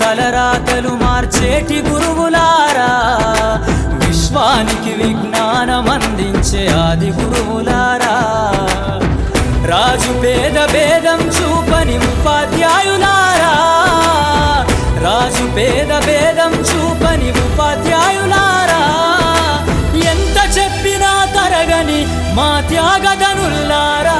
తలరాతలు మార్చేటి గురువులారా. విశ్వానికి విజ్ఞానం అందించే ఆది గురువులారా. రాజు పేద భేదం చూపని ఉపాధ్యాయులారా. రాజు పేద భేదం చూపని ఉపాధ్యాయులారా. ఎంత చెప్పినా తరగని మా త్యాగదనుల్లారా